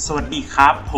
สวัสดีครับผ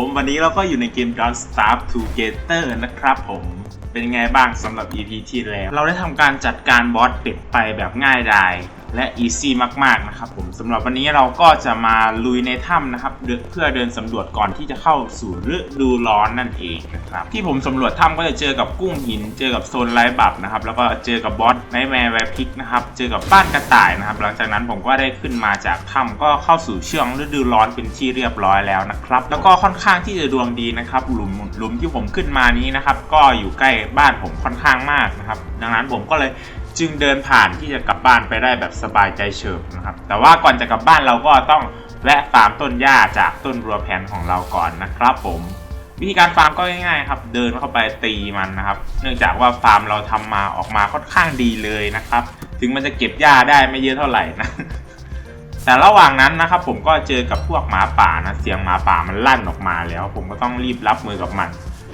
ม วันนี้เราก็อยู่ในเกม Don't Starve Together นะครับผมเป็นไงบ้างสำหรับ EP ที่แล้ว เราได้ทำการจัดการบอสเป็ดไปแบบง่ายดาย และอีซี่มากๆนะครับผมสำหรับวันนี้เราก็จะมาลุยในถ้ำนะครับเพื่อเดินสำรวจก่อนที่จะเข้าสู่ฤดูร้อนนั่นเองนะครับที่ผมสำรวจถ้ำก็จะเจอกับกุ้งหิน เจอกับโซนไร้บับนะครับแล้วก็เจอกับบอสไนแมร์แวร์พิกนะครับเจอกับบ้านกระต่ายนะครับหลังจากนั้นผมก็ได้ขึ้นมาจากถ้ำก็เข้าสู่ช่วงฤดูร้อนเป็นที่เรียบร้อยแล้วนะครับแล้วก็ค่อนข้างที่จะดวงดีนะครับหลุมหลุมที่ผมขึ้นมานี้นะครับก็อยู่ใกล้บ้านผมค่อนข้างมากนะครับดังนั้นผมก็เลย จึงเดินผ่านที่จะกลับบ้านไปได้แบบสบายใจเฉิบนะครับ แต่ว่าก่อนจะกลับบ้านเราก็ต้องแวะฟาร์มต้นหญ้าจากต้นรัวแผนของเราก่อนนะครับผม วิธีการฟาร์มก็ง่ายๆครับ เดินเข้าไปตีมันนะครับ เนื่องจากว่าฟาร์มเราทำมาออกมาค่อนข้างดีเลยนะครับ ถึงมันจะเก็บหญ้าได้ไม่เยอะเท่าไหร่นะแต่ระหว่างนั้นนะครับผมก็เจอกับพวกหมาป่านะเสียงหมาป่ามันลั่นออกมาแล้ว ผมก็ต้องรีบรับมือกับมัน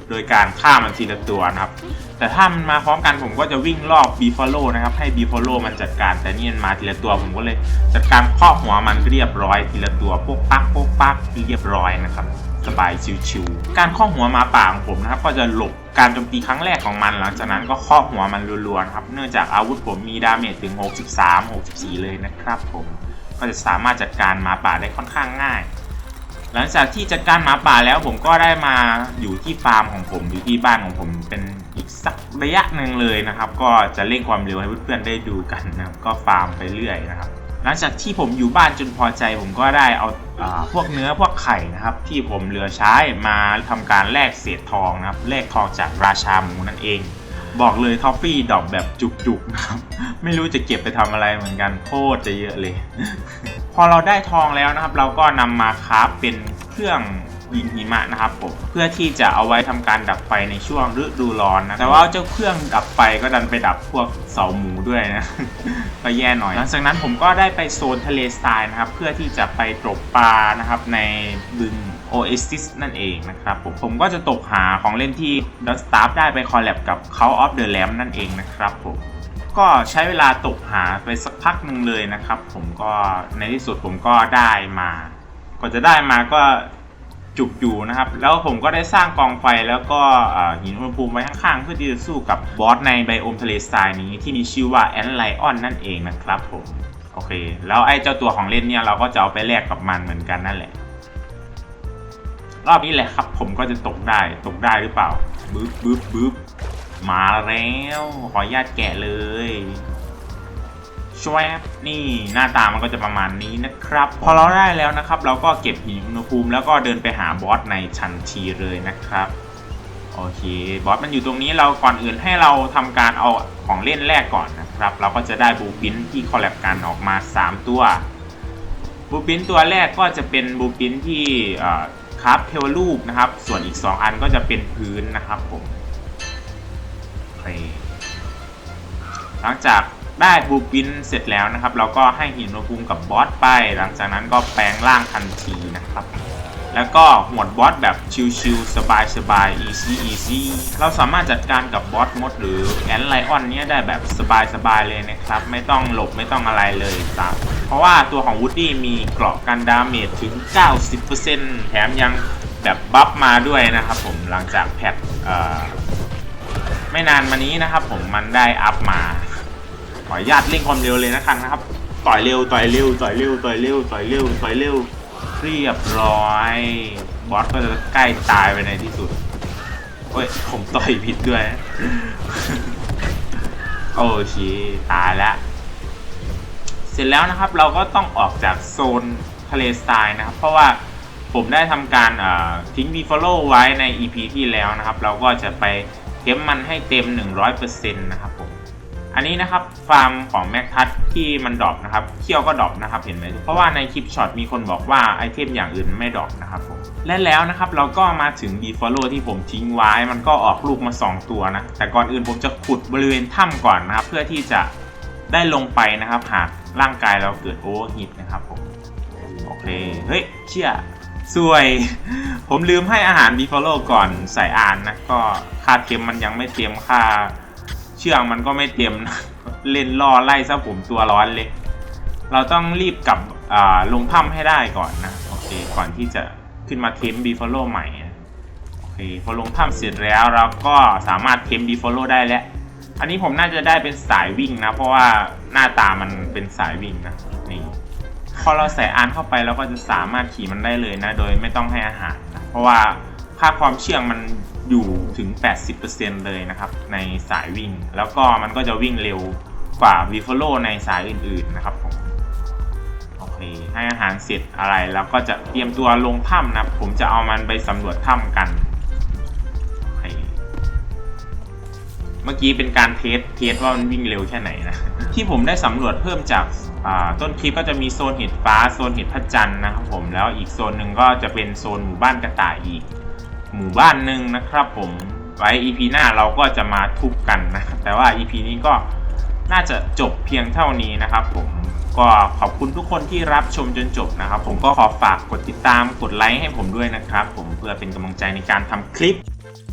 โดยการฆ่ามันทีละตัวนะครับ แต่ถ้ามันมาพร้อมกันผมก็จะวิ่งรอบบีฟอโลนะครับ ให้บีฟอโลมันจัดการ แต่นี่มันมาทีละตัวผมก็เลยจัดการเคาะหัวมันเรียบร้อยทีละตัวพวกปักพวกปักเรียบร้อยนะครับสบายชิวๆการเคาะหัวมาป่าของผมนะครับ ก็จะหลบการโจมตีครั้งแรกของมัน หลังจากนั้นก็เคาะหัวมันรัวๆนะครับ เนื่องจากอาวุธผมมีดาเมจถึง 63 64 เลยนะครับ ผมก็จะสามารถจัดการมาป่าได้ค่อนข้างง่าย หลังจากที่จัดการหมาป่าแล้วผมก็ได้มาอยู่ที่ฟาร์มของผมอยู่ที่บ้านของผมเป็นอีกสักระยะหนึ่งเลยนะครับ ก็จะเร่งความเร็วให้เพื่อนๆได้ดูกันนะครับก็ฟาร์มไปเรื่อยนะครับ หลังจากที่ผมอยู่บ้านจนพอใจ ผมก็ได้เอาอาพวกเนื้อพวกไข่นะครับ ที่ผมเหลือใช้มาทำการแลกเศษทองนะครับแลกทองจากราชาหมูนั่นเอง บอกเลยทอฟฟี่ดอกแบบจุกๆนะครับไม่รู้จะเก็บไปทำอะไรเหมือนกันโคตรจะเยอะเลย อเราได้ทองแล้วนะครับ เราก็นำมาคราฟเป็นเครื่องยิงหิมะนะครับผมเพื่อที่จะเอาไว้ทำการดับไฟในช่วงฤดูร้อนนะแต่ว่าเจ้าเครื่องดับไฟก็ดันไปดับพวกเสาหมูด้วยนะก็แย่หน่อยหลังจากนั้นผมก็ได้ไปโซนทะเลทรายนะครับ เพื่อที่จะไปตกปลานะครับในบึง Oasis นั่นเองนะครับผมผมก็จะตกหาของเล่นที่ d o t Staff ได้ไปคอลแลบกับ Call of the Lamb นั่นเองนะครับผม ก็ใช้เวลาตกหาไปสักพักหนึ่งเลยนะครับ ผมก็ในที่สุดผมก็ได้มา ก็จะได้มาก็จุกอยู่นะครับ แล้วผมก็ได้สร้างกองไฟแล้วก็หินอุณหภูมิไว้ข้างๆ เพื่อที่จะสู้กับบอสในไบโอมทะเลทรายนี้ที่มีชื่อว่าแอนไลออนนั่นเองนะครับผมโอเค แล้วไอ้เจ้าตัวของเล่นเนี่ยเราก็จะเอาไปแลกกับมันเหมือนกันนั่นแหละรอบนี้แหละครับ ผมก็จะตกได้ตกได้หรือเปล่าบึ๊บบึ๊บบึ๊บ มาแล้ว ขออนุญาตแกะเลยชวบนี่หน้าตามันก็จะประมาณนี้นะครับ พอเราได้แล้วนะครับ เราก็เก็บหินอุณหภูมิ แล้วก็เดินไปหาบอสในชันทีเลยนะครับโอเคบอสมันอยู่ตรงนี้เราก่อนอื่นให้เราทำการเอาของเล่นแรกก่อนนะครับ เราก็จะได้บูปินที่คอลแลบกันออกมา 3 ตัวบูปินตัวแรกก็จะเป็นบูปินที่คราฟเทวรูปนะครับ ส่วนอีก 2 อันก็จะเป็นพื้นนะครับผม หลังจากได้บูปินเสร็จแล้วนะครับ เราก็ให้หินอุณภูมิกับบอสไป หลังจากนั้นก็แปลงร่างทันทีนะครับ แล้วก็หวดบอสแบบชิลๆสบายๆ easy easy เราสามารถจัดการกับบอสมดหรือแอนไลออนเนี้ยได้แบบสบายๆเลยนะครับ ไม่ต้องหลบไม่ต้องอะไรเลยตามเพราะว่าตัวของวูดดี้มีเกราะกันดาเมจถึง 90%แถมยังแบบบัฟมาด้วยนะครับผมหลังจากแพทเอ่อ ไม่นานมานี้นะครับ ผมมันได้อัพมาขออนุญาตเร่งความเร็วเลยนะครับนะครับ ต่อยเร็วต่อยเร็วต่อยเร็วต่อยเร็วต่อยเร็วต่อยเร็วเรียบร้อยบอสก็จะใกล้ตายไปในที่สุดโอ้ยผมต่อยผิดด้วย โอเคตายแล้วเสร็จแล้วนะครับ เราก็ต้องออกจากโซนทะเลทรายนะครับ เพราะว่าผมได้ทำการทิ้ง b ีฟ o โลไว้ใน EP ที่แล้วนะครับ เราก็จะไป เก็บมันให้เต็ม 100%นะครับผม อันนี้นะครับฟาร์มของแม็กทัศที่มันดรอปนะครับเคี่ยวก็ดรอปนะครับเห็นไหมเพราะว่าในคลิปช็อตมีคนบอกว่าไอเทมอย่างอื่นไม่ดรอปนะครับผม และแล้วนะครับเราก็มาถึงบีฟอลโลที่ผมทิ้งไว้ มันก็ออกลูกมา 2 ตัวนะ แต่ก่อนอื่นผมจะขุดบริเวณถ้ำก่อนนะครับ เพื่อที่จะได้ลงไปนะครับ หากร่างกายเราเกิดโอเวอร์ฮีทนะครับผม โอเค เฮ้ย เชี่ยสวย ผมลืมให้อาหารบีฟอลโลก่อนใส่อานนะก็ ค่าเค็มมันยังไม่เตรียมค่า เชือกมันก็ไม่เตรียมนะเล่นล่อไล่ซะผมตัวร้อนเลย เราต้องรีบกลับอ่าลงถ้ำให้ได้ก่อนนะ โอเค ก่อนที่จะขึ้นมาเทมบีฟอลโล่ใหม่โอเคพอลงถ้ำเสร็จแล้วเราก็สามารถเทมบีฟอลโล่ได้แล้ว อันนี้ผมน่าจะได้เป็นสายวิ่งนะ เพราะว่าหน้าตามันเป็นสายวิ่งนะนี่พอเราใส่อานเข้าไปเราก็จะสามารถขี่มันได้เลยนะ โดยไม่ต้องให้อาหารนะเพราะว่า ค่าความเชื่องมันอยู่ถึง 80%เลยนะครับ ในสายวิ่ง แล้วก็มันก็จะวิ่งเร็วกว่าวีฟโลในสายอื่นๆนะครับผมโอเคให้อาหารเสร็จอะไร แล้วก็จะเตรียมตัวลงถ้ำนะผมจะเอามันไปสำรวจถ้ำกันโอเคเมื่อกี้เป็นการเทสเทสว่ามันวิ่งเร็วแค่ไหนนะที่ผมได้สำรวจเพิ่มจากต้นคลิปก็จะมีโซนเห็ดฟ้าโซนเห็ดพระจันทร์นะครับผมแล้วอีกโซนหนึ่งก็จะเป็นโซนหมู่บ้านกระต่ายอีก หมู่บ้านหนึ่งนะครับผมไว้ EP หน้าเราก็จะมาทุบกันนะแต่ว่า EP นี้ก็น่าจะจบเพียงเท่านี้นะครับผมก็ขอบคุณทุกคนที่รับชมจนจบนะครับ ผมก็ขอฝากกดติดตามกดไลค์ให้ผมด้วยนะครับ ผมเพื่อเป็นกำลังใจในการทำคลิป